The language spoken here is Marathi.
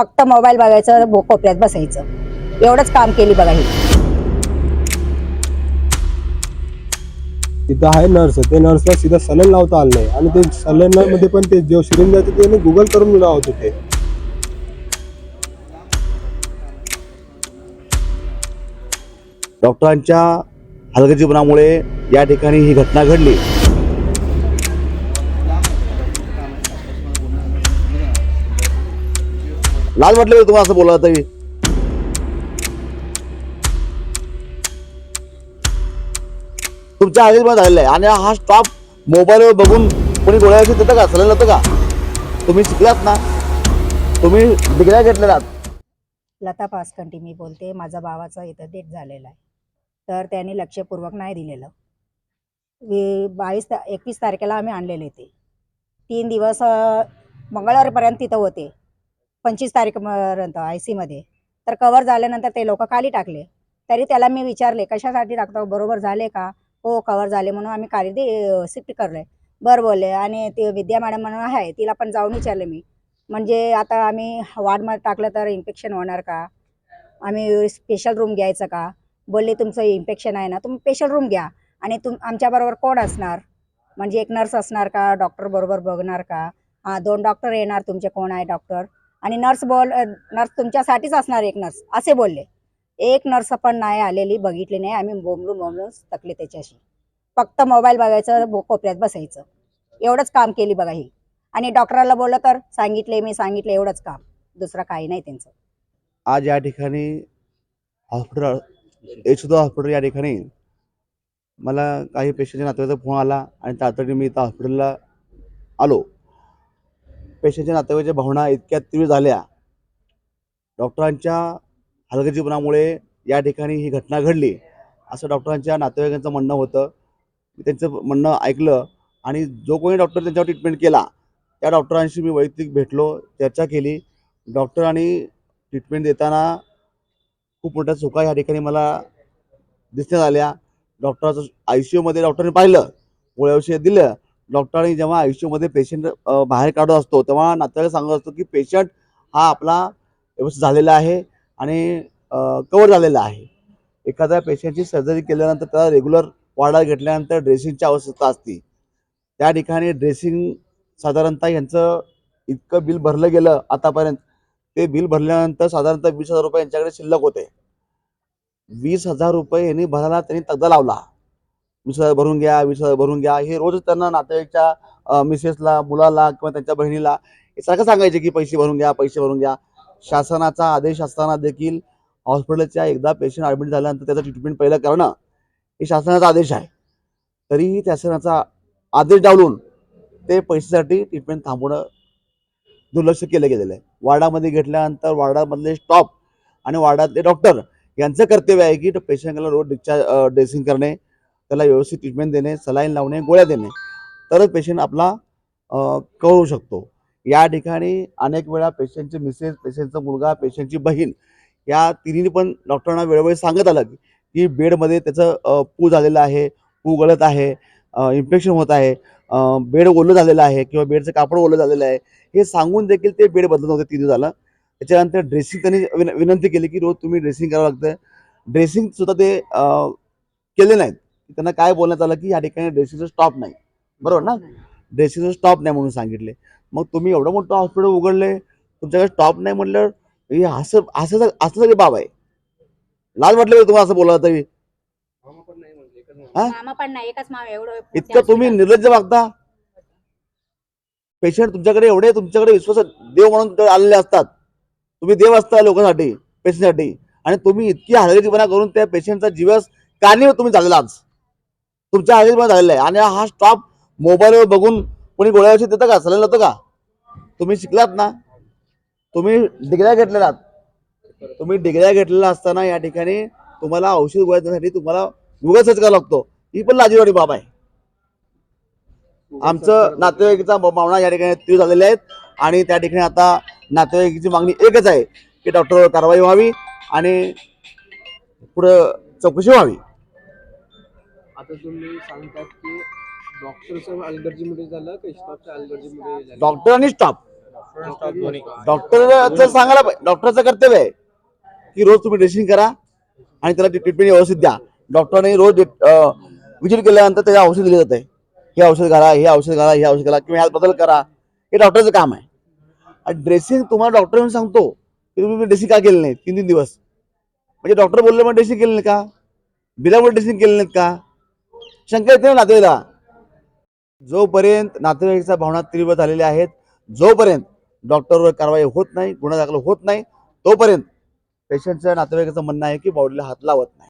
फक्त मोबाईल बघायचं कोपऱ्यात बसायचं. एवढंच काम केली बघा ही. तिथं आहे नर्स ते नर्सला सीधा सलन लावता आलं नाही. आणि ते सलनमध्ये पण ते जे सिरिंज आहे ते गुगल करून लावत होते. डॉक्टरांच्या हलगर्जीपणामुळे या ठिकाणी ही घटना घडली. लाज म्हटलं का तुम्हाला असं बोला तरी? तुमच्या हलगर्जीपणा झालेला आहे. आणि हा स्टॉप मोबाईलवर बघून कोणी गोळ्याशी देतं का चालेल होतं का? तुम्ही शिकलात ना? तुम्ही डिग्र्या घेतलेल्या लता पासकंटी मी बोलते माझा भावाचा इथं डेट झालेला आहे. तर त्याने लक्षपूर्वक नाही दिलेलं. वी बावीस ता एकवीस तारखेला आम्ही आणलेले ते. तीन दिवस मंगळवारपर्यंत तिथं होते. पंचवीस तारीखपर्यंत आय सीमध्ये तर कवर झाल्यानंतर ते लोक खाली टाकले. तरी त्याला मी विचारले कशासाठी टाकतो? बरोबर झाले का? हो कवर झाले म्हणून आम्ही खाली दे शिफ्ट करले बरं बोलले. आणि ते विद्या मॅडम म्हणून आहे तिला पण जाऊन विचारले मी. म्हणजे आता आम्ही वार्डमध्ये टाकलं तर इन्फेक्शन होणार का? आम्ही स्पेशल रूम घ्यायचं का? बोलले तुमचं इन्फेक्शन आहे ना तुम्ही स्पेशल रूम घ्या. आणि तुम आमच्याबरोबर कोण असणार? म्हणजे एक नर्स असणार का? डॉक्टर बरोबर बघणार का? हां दोन डॉक्टर येणार तुमचे कोण आहे डॉक्टर आणि नर्स बोल नर्स तुमच्यासाठीच असणार एक नर्स असे बोलले. एक नर्स पण नाही आलेली बघितली नाही. आम्ही बोंबलून बोंबलून थकले त्याच्याशी. फक्त मोबाईल बघायचं कोपऱ्यात बसायचं. एवढंच काम केली बघा ही. आणि डॉक्टरला बोललं तर सांगितले मी सांगितले एवढंच काम. दुसरं काही नाही त्यांचं. आज या ठिकाणी हॉस्पिटल यशोदा हॉस्पिटल या ठिकाणी मला काही पेशंटच्या नातेवाईचा फोन आला आणि तातडीने मी इथं हॉस्पिटलला आलो. पेशंटच्या नातेवाईकाच्या भावना इतक्या तीव्र झाल्या. डॉक्टरांच्या हलगजीपणामुळे या ठिकाणी ही घटना घडली. असं डॉक्टरांच्या नातेवाईकांचं म्हणणं होतं. मी त्यांचं म्हणणं ऐकलं आणि जो कोणी डॉक्टर त्यांच्यावर ट्रीटमेंट केला त्या डॉक्टरांशी मी वैयक्तिक भेटलो चर्चा केली. डॉक्टरांनी ट्रीटमेंट देताना खूप मोठ्या चुका या ठिकाणी मला दिसण्यात आल्या. डॉक्टराचं आय सी यूमध्ये डॉक्टरने पाहिलं गोळ्या औषध दिलं डॉक्टरांनी जेव्हा आयुष्यामध्ये पेशंट बाहेर काढत असतो तेव्हा नातेवाईक सांगत असतो की पेशंट हा आपला व्यवस्थित झालेला आहे आणि कवर झालेला आहे. एखाद्या पेशंटची सर्जरी केल्यानंतर त्याला रेग्युलर वाढा घेतल्यानंतर ड्रेसिंगची आवश्यकता असते. त्या ठिकाणी ड्रेसिंग साधारणतः यांचं इतकं बिल भरलं गेलं आतापर्यंत ते बिल भरल्यानंतर साधारणतः वीस हजार रुपये यांच्याकडे शिल्लक होते. वीस हजार रुपये यांनी भरायला त्यांनी तगदा लावला. विसर भरून घ्या वीस भरून घ्या. हे रोज त्यांना नातेवाईकच्या मिसेसला मुलाला किंवा त्यांच्या बहिणीला हे सारखं सांगायचे की पैसे भरून घ्या पैसे भरून घ्या. शासनाचा आदेश असताना देखील हॉस्पिटलच्या एकदा पेशंट ॲडमिट झाल्यानंतर त्याचं ट्रीटमेंट पहिलं करणं हे शासनाचा आदेश आहे. तरीही शासनाचा आदेश डावलून ते पैशासाठी ट्रीटमेंट थांबवणं दुर्लक्ष केलं गेलेलं आहे. वार्डामध्ये घेतल्यानंतर वार्डामधले स्टॉप आणि वार्डातले डॉक्टर यांचं कर्तव्य आहे की पेशंटला रोज डिस्चार्ज ड्रेसिंग करणे. त्याला व्यवस्थित ट्रीटमेंट देणे सलाईन लावणे गोळ्या देणे. तरच पेशंट आपला कळू शकतो. या ठिकाणी अनेक वेळा पेशंटचे मिसेस पेशंटचा मुलगा पेशंटची बहीण या तिन्ही पण डॉक्टरांना वेळोवेळी सांगत आलं की बेडमध्ये त्याचं पू झालेलं आहे पू गळत आहे इन्फेक्शन होत आहे बेड ओलं झालेलं आहे किंवा बेडचं कापड ओलं झालेलं आहे. हे सांगून देखील ते बेड बदलत होते तिथे झालं त्याच्यानंतर ड्रेसिंग त्यांनी विन- विनंती केली की रोज तुम्ही ड्रेसिंग करावं लागतं. ड्रेसिंग सुद्धा ते केले नाहीत. त्यांना काय बोलण्यात आलं की या ठिकाणी ड्रेसिंगचं स्टॉप नाही. बरोबर ना? ड्रेसिंगचं स्टॉप नाही म्हणून सांगितले. मग तुम्ही एवढं मोठं हॉस्पिटल उघडले तुमच्याकडे स्टॉप नाही म्हटल्यावर हे असं असं असं सगळी बाब आहे लाज वाटले का तुम्हाला असं बोला तरी? हा? मामा पण नाही एकच मामा एवढं इतकं तुम्ही निर्लज्ज वागता? पेशंट तुमच्याकडे एवढे तुमच्याकडे विश्वास देव म्हणून आलेले असतात. तुम्ही देव असता लोकांसाठी पेशंटसाठी आणि तुम्ही इतकी हलगर्जीपणा करून त्या पेशंटचा जीवस कारणीवर तुम्ही झालेला आज. तुमच्या आधीमध्ये झालेला आहे. आणि हा स्टॉप मोबाईलवर बघून कोणी गोळ्या औषध देतं का? सलन होतं का? तुम्ही शिकलात ना? तुम्ही डिग्र्या घेतलेलात तुम्ही डिग्र्या घेतलेला असताना या ठिकाणी तुम्हाला औषध गोळ्या देण्यासाठी तुम्हाला उगाच करावा लागतो. ही पण लाजीवाडी बाब आहे. आमचं नातेवाईकीचा भावना या ठिकाणी तीव्र झालेल्या आहेत. आणि त्या ठिकाणी आता नातेवाईकीची मागणी एकच आहे की डॉक्टरवर कारवाई व्हावी आणि पुढं चौकशी व्हावी. आता तुम्ही सांगतात की डॉक्टरचं अलगर्जीमध्ये झालं का स्टाफच्या अलगर्जीमध्ये झालं? डॉक्टर आणि स्टाफ डॉक्टरचं सांगायला पाहिजे डॉक्टरचं कर्तव्य आहे की रोज तुम्ही ड्रेसिंग करा आणि त्याला ट्रीटमेंट व्यवस्थित द्या. डॉक्टरने रोज विजिट केल्यानंतर त्याचे औषध दिले जाते हे औषध घाला हे औषध घाला हे औषध घाला किंवा ह्यात बदल करा. हे डॉक्टरचं काम आहे. आणि ड्रेसिंग तुम्हाला डॉक्टर येऊन सांगतो की तुम्ही ड्रेसिंग का केलं नाही तीन तीन दिवस. म्हणजे डॉक्टर बोलले मग ड्रेसिंग केलं नाही का? बिलामुळे ड्रेसिंग केलं नाहीत का? शंका येते ना नातेवाईला जोपर्यंत नातेवाईकच्या भावना तीव्र झालेल्या आहेत जोपर्यंत डॉक्टरवर कारवाई होत नाही गुन्हा दाखल होत नाही तोपर्यंत पेशंटच्या नातेवाईकाचं म्हणणं आहे की बॉडीला हात लावत नाही.